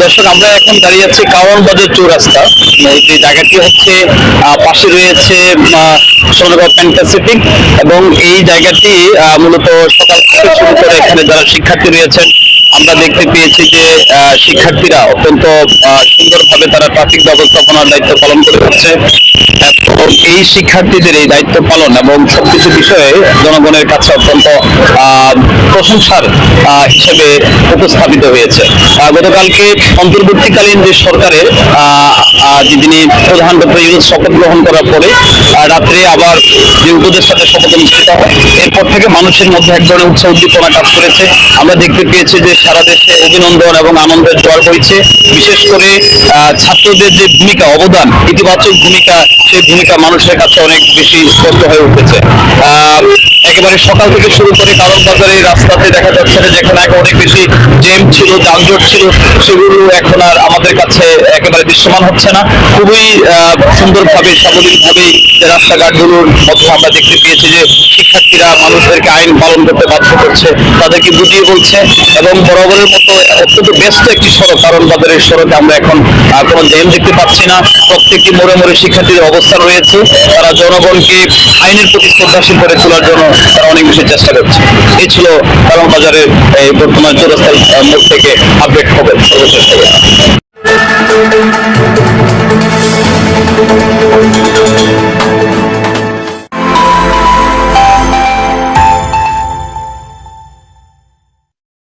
দর্শক আমরা এখন দাঁড়িয়ে আছি কাওয়ান বাজার চৌরাস্তা। এই জায়গাটি হচ্ছে পাশে রয়েছে সোনারগাঁও এবং এই জায়গাটি মূলত সকাল থেকে শুরু করে এখানে যারা শিক্ষার্থী রয়েছেন আমরা দেখতে পেয়েছি যে শিক্ষার্থীরা অত্যন্ত সুন্দরভাবে তারা ট্রাফিক ব্যবস্থাপনার দায়িত্ব পালন করে এবং এই শিক্ষার্থীদের এই দায়িত্ব পালন এবং সবকিছু বিষয়ে জনগণের কাছে অত্যন্ত আহ, প্রশংসার হিসেবে উপস্থাপিত হয়েছে। গতকালকে অন্তর্বর্তীকালীন যে সরকারের যিনি প্রধান ডক্টর ইউনুস শপথ গ্রহণ করার পরে রাত্রে আবার যে উপদেষ্টাদের শপথ অনুষ্ঠিত হয়, এরপর থেকে মানুষের মধ্যে এক ধরনের উৎসাহ উদ্দীপনা কাজ করেছে। আমরা দেখতে পেয়েছি যে সারা দেশে অভিনন্দন এবং আনন্দের জোয়ার হয়েছে। বিশেষ করে ছাত্রদের যে ভূমিকা, অবদান, ইতিবাচক ভূমিকা, সেই ভূমিকা মানুষের কাছে অনেক বেশি স্পষ্ট হয়ে উঠেছে। একেবারে সকাল থেকে শুরু করে কারণ বাজারে রাস্তাতে দেখা যাচ্ছে যে যেখানে আগে অনেক বেশি জ্যাম ছিল, যানজট ছিল, সেগুলো এখন আর আমাদের কাছে একেবারে দৃশ্যমান হচ্ছে না। খুবই সুন্দরভাবে যে রাস্তাঘাটগুলোর মধ্যে আমরা দেখতে পেয়েছি যে শিক্ষার্থীরা মানুষদেরকে আইন পালন করতে বাধ্য করছে, তাদেরকে বুঝিয়ে বলছে এবং বরাবরের মতো অত্যন্ত ব্যস্ত একটি সড়ক, কারণ বাজারের সড়কে আমরা এখন কোনো জ্যাম দেখতে পাচ্ছি না। প্রত্যেকটি মোড়ে মোড়ে শিক্ষার্থীদের অবস্থান রয়েছে। তারা জনগণকে আইনের প্রতি শ্রদ্ধাশীল করে তোলার জন্য তারা অনেক বেশি চেষ্টা করছে। এই ছিল কারণ বাজারের বর্তমান চৌরাস্তার মোড় থেকে আপডেট হবে